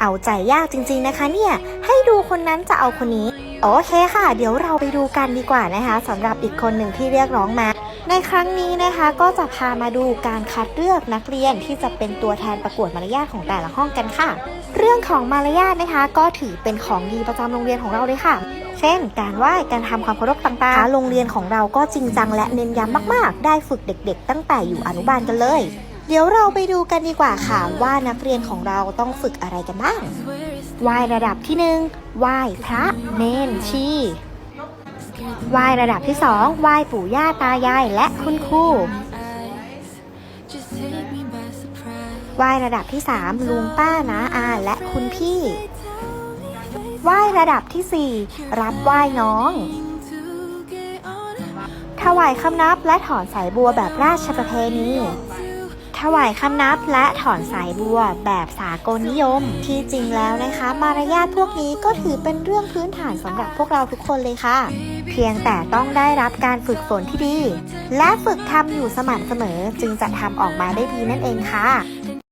เอาใจยากจริงๆนะคะเนี่ย ให้ดูคนนั้นจะเอาคนนี้ โอเคค่ะ เดี๋ยวเราไปดูกันดีกว่านะคะสำหรับอีกคนหนึ่งที่เรียกร้องมา ในครั้งนี้นะคะก็จะพามาดูการคัดเลือกนักเรียนที่จะเป็นตัวแทนประกวดมารยาทของแต่ละห้องกันค่ะ เรื่องของมารยาทนะคะ ก็ถือเป็นของดีประจำโรงเรียนของเราเลยค่ะเช่น การไหว้ การทำความเคารพต่างๆ โรงเรียนของเราก็จริงจังและเน้นย้ำมาก ๆ ได้ฝึกเด็ก ๆ ตั้งแต่อยู่อนุบาลกันเลย เดี๋ยวเราไปดูกันดีกว่าค่ะว่านักเรียนของเราต้องฝึกอะไรกันบ้างไหว้ระดับที่หนึ่งไหว้พระเนนชีไหว้ระดับที่สองไหว้ปู่ย่าตายายและคุณครูไหว้ระดับที่สามลุงป้าน้าอาและคุณพี่ไหว้ระดับที่สี่รับไหว้น้องถวายคำนับและถอนสายบัวแบบราชประเพณี ถวายคำนับและถอนสายบัวแบบสากลนิยม ที่จริงแล้วนะคะ มารยาทพวกนี้ก็ถือเป็นเรื่องพื้นฐานสำหรับพวกเราทุกคนเลยค่ะ เพียงแต่ต้องได้รับการฝึกฝนที่ดี และฝึกทำอยู่สม่ำเสมอจึงจะทำออกมาได้ดีนั่นเองค่ะ